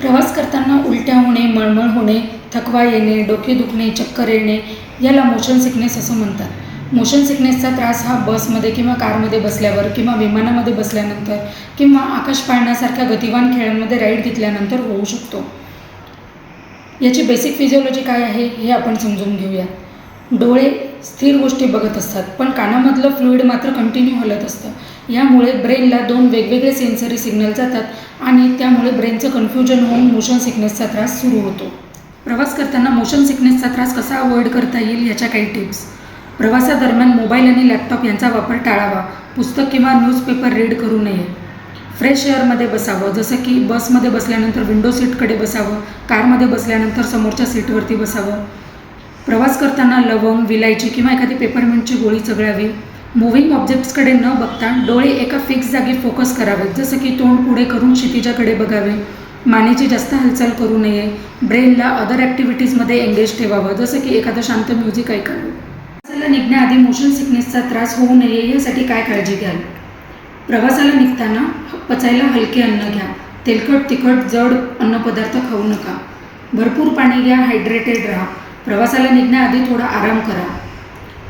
प्रवास करताना उलट्या होणे मळमळ होणे थकवा येणे डोके दुखणे चक्कर येणे याला मोशन सिकनेस असं म्हणतात. मोशन सिकनेसचा त्रास हा बसमध्ये किंवा कारमध्ये बसल्यावर किंवा विमानामध्ये बसल्यानंतर किंवा आकाश पाळण्यासारख्या गतिवान खेळांमध्ये राईड घेतल्यानंतर होऊ शकतो. याची बेसिक फिजिओलॉजी काय आहे हे आपण समजून घेऊया. डोळे स्थिर गोष्टी बघत असतात पण कानामधलं फ्लुईड मात्र कंटिन्यू हलत असतं. यामुळे ब्रेनला दोन वेगवेगळे सेन्सरी सिग्नल जातात आणि त्यामुळे ब्रेनचं कन्फ्युजन होऊन मोशन सिकनेसचा त्रास सुरू होतो. प्रवास करताना मोशन सिकनेसचा त्रास कसा अवॉइड करता येईल याच्या काही टिप्स प्रवासादरम्यान मोबाईल आणि लॅपटॉप यांचा वापर टाळावा. पुस्तक किंवा न्यूजपेपर रीड करू नये. फ्रेश एअरमध्ये बसावं. जसं की बसमध्ये बसल्यानंतर विंडो सीटकडे बसावं. कारमध्ये बसल्यानंतर समोरच्या सीटवरती बसावं. प्रवास करताना लवंग विलायची किंवा एखादी पेपरमिंटची गोळी चगळावी. मुव्हिंग ऑब्जेक्ट्सकडे न बघता डोळे एका फिक्स जागी फोकस करावेत. जसं की तोंड पुढे करून क्षितिजाकडे बघावे. मानेची जास्त हालचाल करू नये. ब्रेनला अदर ॲक्टिव्हिटीजमध्ये एंगेज ठेवावं. जसं की एखादं शांत म्युझिक ऐकावं. प्रवासाला निघण्याआधी मोशन सिकनेसचा त्रास होऊ नये यासाठी काय काळजी घ्याल? प्रवासाला निघताना पचायला हलके अन्न घ्या. तेलकट तिखट जड अन्नपदार्थ खाऊ नका. भरपूर पाणी घ्या हायड्रेटेड राहा. प्रवासाला निघण्याआधी थोडा आराम करा.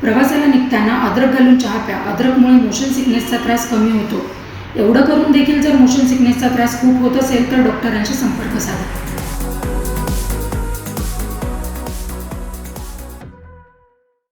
प्रवासाला निघताना अद्रक घालून चहा प्या. अद्रकमुळे मोशन सिकनेसचा त्रास कमी होतो. एवढं करून देखील जर मोशन सिकनेसचा त्रास खूप होत असेल तर डॉक्टरांशी संपर्क साधा.